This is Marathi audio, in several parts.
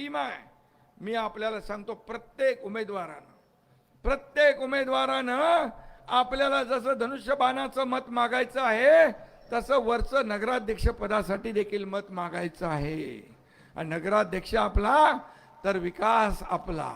टीम आहे. मी आपल्याला सांगतो प्रत्येक उमेदवारानं प्रत्येक उमेदवारानं आपल्याला जसं धनुष्यबाणाचं मत मागायचं आहे तसं वरचं नगराध्यक्ष पदासाठी देखील मत मागायचं आहे. आणि नगराध्यक्ष आपला तर विकास आपला.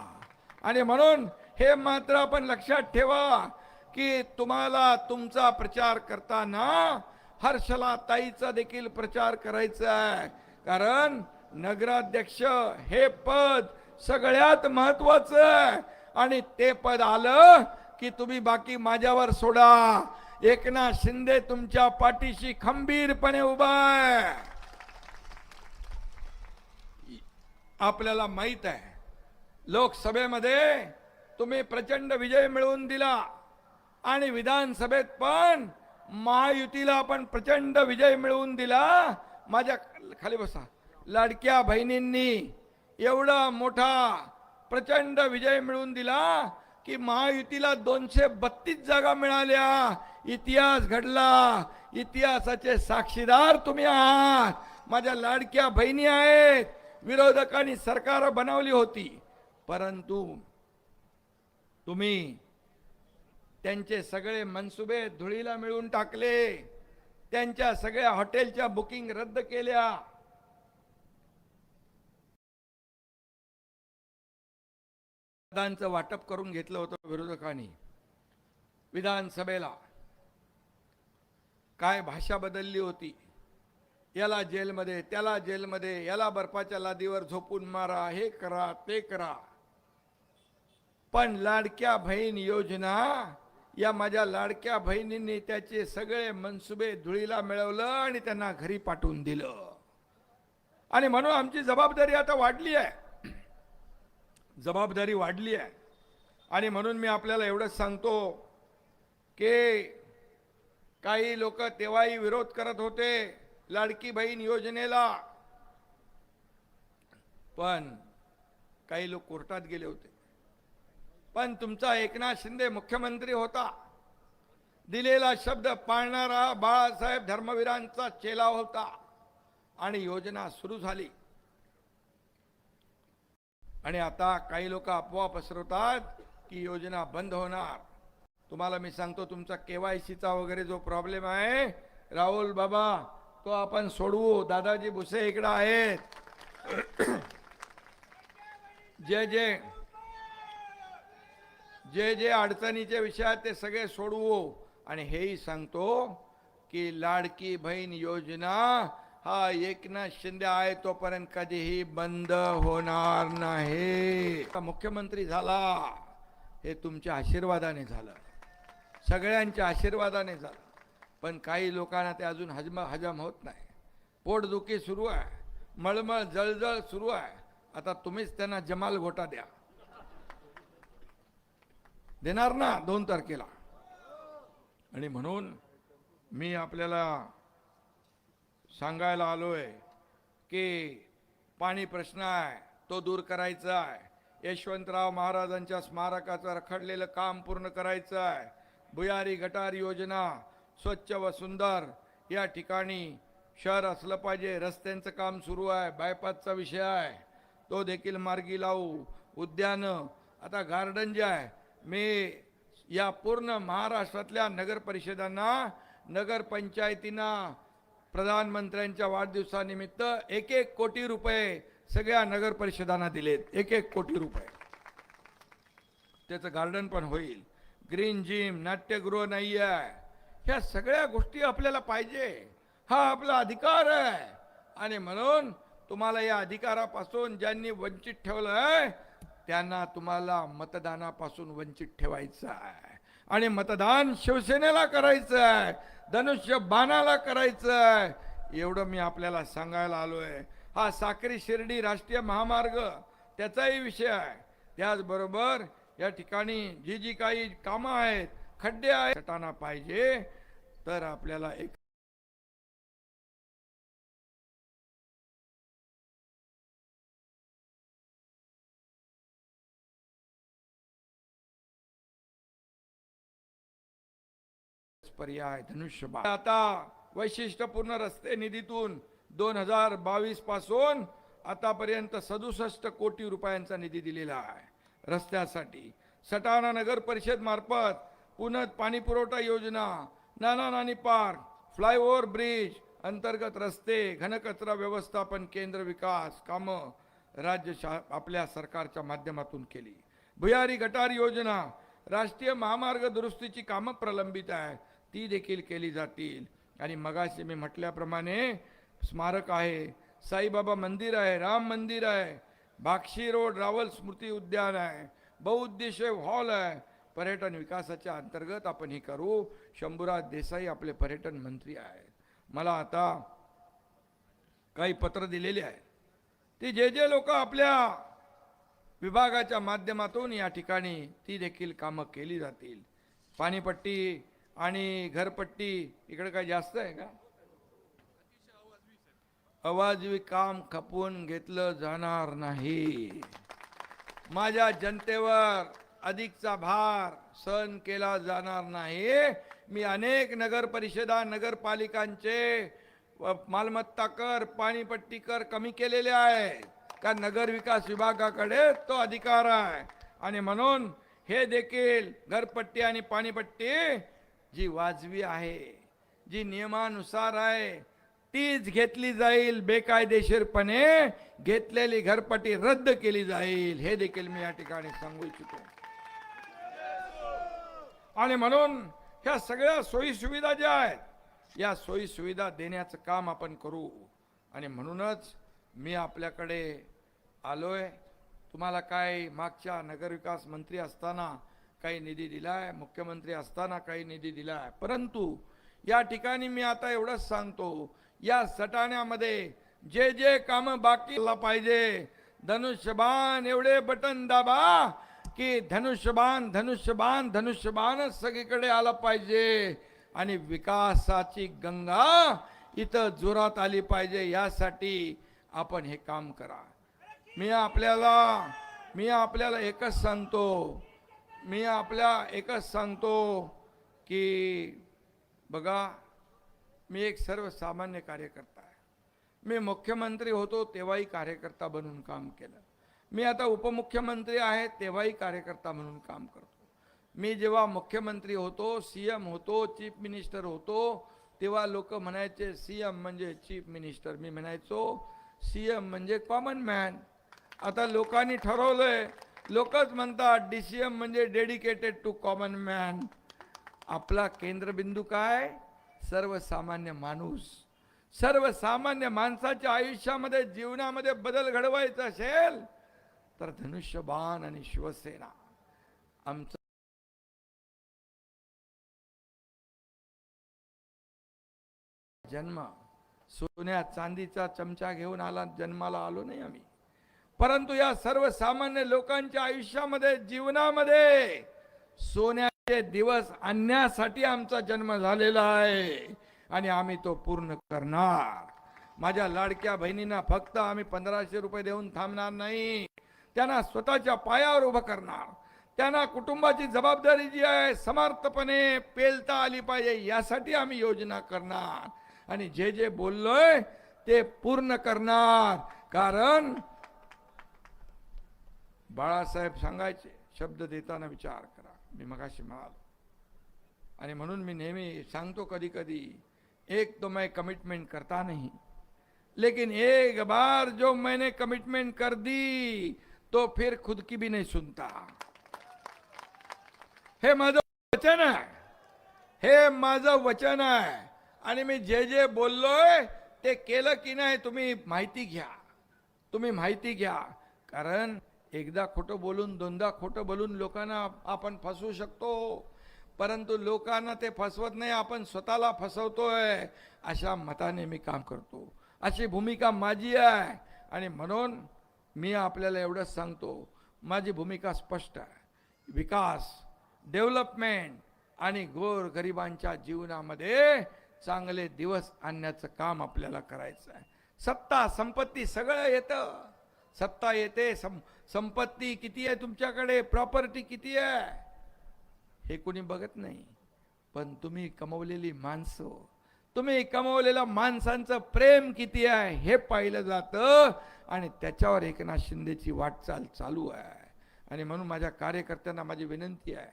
आणि म्हणून हे मात्र आपण लक्षात ठेवा की तुम्हाला तुमचा प्रचार करताना हर्षला ताईचा देखील प्रचार करायचा आहे. कारण नगराध्यक्ष हे पद सगळ्यात महत्वाचं आहे. आणि ते पद आलं की तुम्ही बाकी माझ्यावर सोडा. एकनाथ शिंदे तुमच्या पाठीशी खंबीरपणे उभा आहे. आपल्याला माहीत आहे लोकसभेमध्ये तुम्ही प्रचंड विजय मिळवून दिला. आणि विधानसभेत पण महायुतीला आपण प्रचंड विजय मिळवून दिला. माझ्या खाली बसा. लाडक्या बहिणींनी एवढा मोठा प्रचंड विजय मिळवून दिला की महायुतीला दोनशे बत्तीस जागा मिळाल्या. इतिहास घडला. इतिहासाचे साक्षीदार तुम्ही आहात. माझ्या लाडक्या बहिणी आहेत. विरोधकांनी सरकार बनवली होती. परंतु तुम्ही त्यांचे सगळे मनसुबे धुळीला मिळून टाकले. त्यांच्या सगळ्या हॉटेलच्या बुकिंग रद्द केल्या. पदांचं वाटप करून घेतलं होतं विरोधकांनी. विधानसभेला काय भाषा बदलली होती? याला जेलमध्ये त्याला जेलमध्ये याला बर्फाच्या लादीवर झोपून मारा हे करा ते करा. पण लाडक्या बहीण योजना या माझ्या लाडक्या बहिणींनी त्याचे सगळे मनसुबे धुळीला मिळवलं आणि त्यांना घरी पाठवून दिलं. आणि म्हणून आमची जबाबदारी आता वाढली आहे. जबाबदारी वाढली आहे. आणि म्हणून मी आपल्याला एवढंच सांगतो की काही लोक तेव्हाही विरोध करत होते लाडकी बहीण योजनेला. पण काही लोक कोर्टात गेले होते. पण तुमचा एकनाथ शिंदे मुख्यमंत्री होता. दिलेला शब्द पाळणारा बाळासाहेब धर्मवीरांचा चेला होता. आणि योजना सुरू झाली. आणि आता काही लोक अफवा पसरवतात की योजना बंद होणार. तुम्हाला मी सांगतो तुमचा के वाय सीचा वगैरे जो प्रॉब्लेम आहे राहुल बाबा तो आपण सोडवू. दादाजी भुसे इकडं आहेत. जे जे जे जे अडचणीचे विषय आहेत ते सगळे सोडवू. आणि हेही सांगतो की लाडकी बहीण योजना हा एकनाथ शिंदे आहे तोपर्यंत कधीही बंद होणार नाही. मुख्यमंत्री झाला हे तुमच्या आशीर्वादाने झालं. सगळ्यांच्या आशीर्वादाने झालं. पण काही लोकांना ते अजून हजम हजम होत नाही. पोटदुखी सुरू आहे. मळमळ जळजळ सुरू आहे. आता तुम्हीच त्यांना जमाल घोटा द्या. देणार ना दोन तारखेला. आणि म्हणून मी आपल्याला सांगायला आलो आहे की पाणी प्रश्न आहे तो दूर करायचा आहे. यशवंतराव महाराजांच्या स्मारकाचं रखडलेलं काम पूर्ण करायचं आहे. भुयारी गटार योजना स्वच्छ व सुंदर या ठिकाणी शहर असलं पाहिजे. रस्त्यांचं काम सुरू आहे बायपासचा विषय आहे. तो देखील मार्गी लावू. उद्यानं आता गार्डन जे आहे मी या पूर्ण महाराष्ट्रातल्या नगरपरिषदांना नगरपंचायतींना नगर प्रधानमंत्र्यांच्या वाढदिवसानिमित्त एक एक कोटी रुपये सगळ्या नगर परिषदांना दिलेत. एक एक कोटी रुपये. त्याचं गार्डन पण होईल. ग्रीन जिम नाट्यगृह नाही आहे ह्या सगळ्या गोष्टी आपल्याला पाहिजे. हा आपला अधिकार आहे. आणि म्हणून तुम्हाला या अधिकारापासून ज्यांनी वंचित ठेवलं आहे त्यांना तुम्हाला मतदानापासून वंचित ठेवायचं आहे. आणि मतदान शिवसेनेला करायचं आहे. धनुष्य बाणाला करायचं आहे एवढं मी आपल्याला सांगायला आलोय. हा साक्री शिर्डी राष्ट्रीय महामार्ग त्याचाही विषय आहे. त्याचबरोबर या ठिकाणी जी जी काही कामं आहेत खड्डे आहेत सटाणा पाहिजे तर आपल्याला एक पर्याय धनुष्यबाण. आता वैशिष्ट्यपूर्ण रस्ते निधीतून दोन हजार बावीसपासून आतापर्यंत सदुसष्ट कोटी रुपयांचा निधी दिलेला आहे. रस्त्यासाठी सटाणा नगर परिषद मार्फत पुनत पाणी पुरवठा योजना Nana Nani park flyover bridge अंतर्गत रस्ते घनकचरा व्यवस्थापन केंद्र विकास कामं राज्य शा आपल्या सरकारच्या माध्यमातून केली. भुयारी गटार योजना राष्ट्रीय महामार्ग दुरुस्तीची कामं प्रलंबित आहेत. ती देखील केली जातील. आणि मगाशी मी म्हटल्याप्रमाणे स्मारक आहे साईबाबा मंदिर आहे राम मंदिर आहे बाक्षी रोड रावल स्मृती उद्यान आहे बहुउद्देशीय हॉल आहे. पर्यटन विकासाच्या अंतर्गत आपण हे करू. शंभूराज देसाई आपले पर्यटन मंत्री आहेत. मला आता काही पत्र दिलेले आहे ती जे जे लोक आपल्या विभागाच्या माध्यमातून या ठिकाणी ती देखील कामं केली जातील. पाणीपट्टी आणि घरपट्टी इकडे काय जास्त आहे का? अवाजवी काम खपवून घेतलं जाणार नाही. माझ्या जनतेवर अधिकचा भार सहन केला जाणार नाही. मी अनेक नगर परिषदा नगरपालिकांचे मालमत्ता कर पाणीपट्टी कर कमी केलेले आहे का नगर विकास विभागाकडे तो अधिकार आहे. आणि म्हणून हे देखील घरपट्टी आणि पाणीपट्टी जी वाजवी आहे जी नियमानुसार आहे तीच घेतली जाईल बेकायदेशीरपणे. घेतलेली घरपट्टी रद्द केली जाईल. हे देखील मी या ठिकाणी सांगू इच्छितो. आणि म्हणून ह्या सगळ्या सोयी सुविधा ज्या आहेत या सोयी सुविधा देण्याचं काम आपण करू. आणि म्हणूनच मी आपल्याकडे आलोय. तुम्हाला काय मागच्या नगरविकास मंत्री असताना काही निधी दिलाय मुख्यमंत्री असताना काही निधी दिलाय. परंतु या ठिकाणी मी आता एवढंच सांगतो या सटाण्यामध्ये जे जे कामं बाकीला पाहिजे. धनुष्यबाण एवढे बटन दाबा की धनुष्यबाण धनुष्यबाण धनुष्यबाणच सगळीकडे आला पाहिजे. आणि विकासाची गंगा इथं जोरात आली पाहिजे यासाठी आपण हे काम करा. मी आपल्याला मी आपल्याला एकच सांगतो मी आपल्या एकच सांगतो की बघा मी एक सर्वसामान्य कार्यकर्ता आहे. मी मुख्यमंत्री होतो तेव्हाही कार्यकर्ता बनून काम केलं. मी आता उपमुख्यमंत्री आहे तेव्हाही कार्यकर्ता म्हणून काम करतो. मी जेव्हा मुख्यमंत्री होतो सी एम होतो चीफ मिनिस्टर होतो तेव्हा लोक म्हणायचे सी एम म्हणजे चीफ मिनिस्टर. मी म्हणायचो सी एम म्हणजे कॉमन मॅन. आता लोकांनी ठरवलं आहे लोकच म्हणतात डी सी एम म्हणजे डेडिकेटेड टू कॉमन मॅन आपला केंद्रबिंदू काय? सर्वसामान्य माणूस. सर्वसामान्य माणसाच्या आयुष्यामध्ये जीवनामध्ये बदल घडवायचा असेल तर धनुष्यबाण आणि शिवसेना. आमचं जन्म. सोन्या चांदीचा चमचा घेऊन आला जन्माला आलो नाही आम्ही. परंतु या सर्वसामान्य लोकांच्या आयुष्यामध्ये जीवनामध्ये सोन्याचे दिवस आणण्यासाठी आमचा जन्म झालेला आहे आणि आम्ही तो पूर्ण करणार. माझ्या लाडक्या बहिणींना फक्त आम्ही पंधराशे रुपये देऊन थांबणार नाही. त्यांना स्वतःच्या पायावर उभं करणार. त्यांना कुटुंबाची जबाबदारी जी आहे समर्थपणे पेलता आली पाहिजे यासाठी आम्ही योजना करणार. आणि जे जे बोललोय ते पूर्ण करणार. कारण बाळासाहेब सांगायचे शब्द देताना विचार करा. मी मगाशी म्हणालो. आणि म्हणून मी नेहमी सांगतो कधी कधी एक तो मैं कमिटमेंट करता नहीं. लेकिन एक बार जो मैंने कमिटमेंट कर दी तो फिर खुद की भी नहीं सुनता. हे माझं वचन आहे. हे माझं वचन आहे. आणि मी जे जे बोललोय ते केलं की नाही तुम्ही माहिती घ्या. तुम्ही माहिती घ्या. कारण एकदा खोटं बोलून दोनदा खोटं बोलून लोकांना आपण फसवू शकतो. परंतु लोकांना ते फसवत नाही आपण स्वतःला फसवतोय अशा मताने मी काम करतो. अशी भूमिका माझी आहे. आणि म्हणून मी आपल्याला एवढंच सांगतो माझी भूमिका स्पष्ट आहे. विकास डेव्हलपमेंट आणि गोर गरिबांच्या जीवनामध्ये चांगले दिवस आणण्याचं काम आपल्याला करायचं आहे. सत्ता संपत्ती सगळं येतं. सत्ता येते सं संपत्ती किती आहे तुमच्याकडे? प्रॉपर्टी किती आहे? हे कोणी बघत नाही. पण तुम्ही कमवलेली माणसं तुम्ही कमवलेलं माणसांचं प्रेम किती आहे हे पाहिलं जातं आणि त्याच्यावर एकनाथ शिंदेची वाटचाल चालू आहे. आणि म्हणून माझ्या कार्यकर्त्यांना माझी विनंती आहे.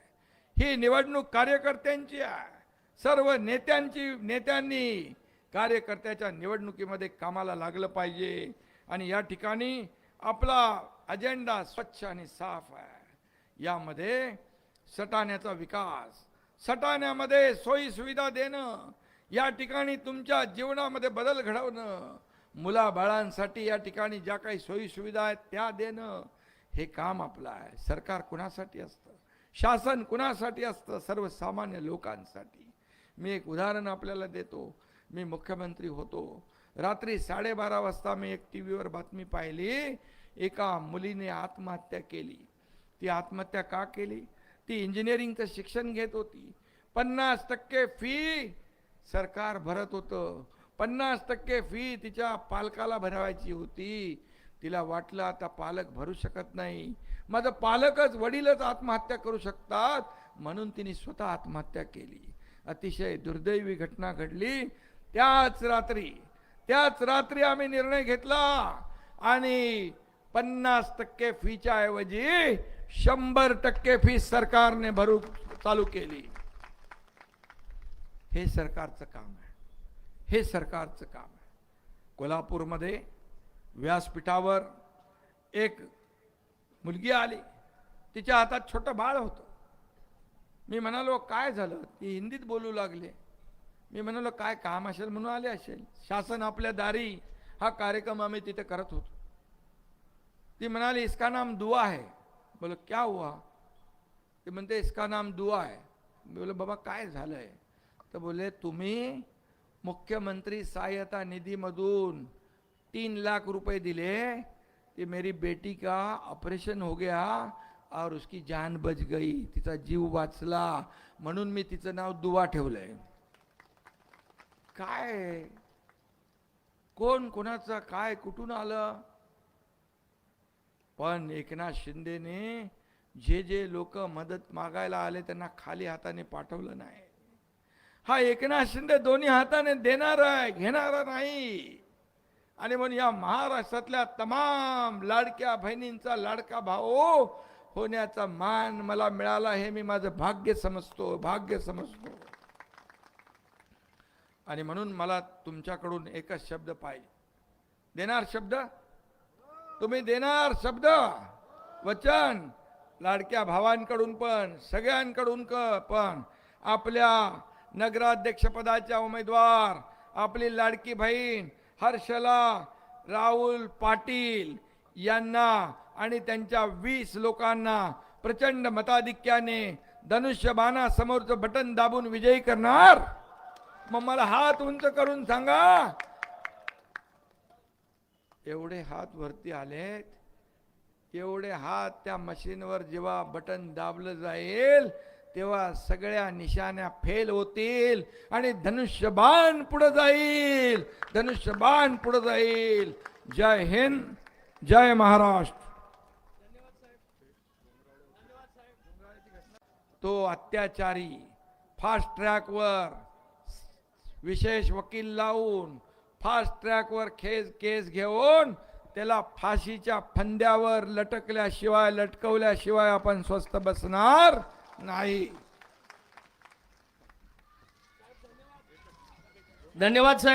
ही निवडणूक कार्यकर्त्यांची आहे. सर्व नेत्यांची नेत्यांनी कार्यकर्त्याच्या निवडणुकीमध्ये कामाला लागलं पाहिजे. आणि या ठिकाणी आपला अजेंडा स्वच्छ आणि साफ आहे. यामध्ये सटाण्याचा विकास सटाण्यामध्ये सोयी सुविधा देणं या ठिकाणी तुमच्या जीवनामध्ये बदल घडवणं मुलाबाळांसाठी या ठिकाणी ज्या काही सोयी सुविधा आहेत त्या देणं हे काम आपलं आहे. सरकार कुणासाठी असतं? शासन कुणासाठी असतं? सर्वसामान्य लोकांसाठी. मी एक उदाहरण आपल्याला देतो. मी मुख्यमंत्री होतो. रात्री साडेबारा वाजता मी एक टी व्हीवर बातमी पाहिली. एका मुलीने आत्महत्या केली. ती आत्महत्या का केली? ती इंजिनिअरिंगचं शिक्षण घेत होती. पन्नास टक्के फी सरकार भरत होतं. पन्नास टक्के फी तिच्या पालकाला भरवायची होती. तिला वाटलं आता पालक भरू शकत नाही. माझं पालकच वडीलच आत्महत्या करू शकतात. म्हणून तिने स्वतः आत्महत्या केली. अतिशय दुर्दैवी घटना घडली. त्याच रात्री त्याच रात्री आम्ही निर्णय घेतला. आणि पन्नास टक्के फीच्या ऐवजी शंभर टक्के फी सरकारने भरू चालू केली. हे सरकारचं काम आहे. हे सरकारचं काम आहे. कोल्हापूरमध्ये व्यासपीठावर एक मुलगी आली. तिच्या हातात छोटं बाळ होतं. मी म्हणालो काय झालं? ती हिंदीत बोलू लागले. मी म्हणालो काय काम असेल? म्हणून आले असेल. शासन आपल्या दारी हा कार्यक्रम आम्ही तिथे करत होतो. ती म्हणाली इसका नाम दुआ है. बोलो क्या हुआ? ते म्हणते इसका नाम दुआ है. मी बोलो बाबा काय झालंय? तर बोले तुम्ही मुख्यमंत्री सहायता निधीमधून तीन लाख रुपये दिले कि मेरी बेटी का ऑपरेशन हो गया और उसकी जान बच गई तिचा जीव वाचला म्हणून मी तिचं नाव दुवा ठेवलंय. काय? कोण कोणाचं काय कुठून आलं? पण एकनाथ शिंदेने जे जे लोक मदत मागायला आले त्यांना खाली हाताने पाठवलं नाही. हा एकनाथ शिंदे दोन्ही हाताने देणार आहे घेणारा नाही. आणि म्हणून या महाराष्ट्रातल्या तमाम लाडक्या बहिणींचा लाडका भाऊ होण्याचा मान मला मिळाला हे मी माझं भाग्य समजतो भाग्य समजतो. आणि म्हणून मला तुमच्याकडून एकच शब्द पाहिजे. देणार शब्द? तुम्ही देणार शब्द वचन लाडक्या भावांकडून पण सगळ्यांकडून क पण. आपल्या नगराध्यक्षपदाच्या उमेदवार आपली लाडकी बहीण हर्षला राहुल पाटील यांना आणि त्यांच्या वीस लोकांना प्रचंड मताधिक्याने धनुष्यबाणासमोरचं बटन दाबून विजयी करणार? मग मला हात उंच करून सांगा एवढे हात वरती आलेत एवढे हात त्या मशीनवर जेव्हा बटन दाबलं जाईल तेव्हा सगळ्या निशाण्या फेल होतील आणि धनुष्यबाण पुढे जाईल. धनुष्यबाण पुढे जाईल. जय हिंद जय महाराष्ट्र. तो अत्याचारी फास्ट ट्रॅकवर विशेष वकील लावून फास्ट ट्रॅकवर खेस केस घेऊन त्याला फाशीच्या फंद्यावर लटकल्याशिवाय लटकवल्याशिवाय आपण स्वस्त बसणार नाही. धन्यवाद साहेब.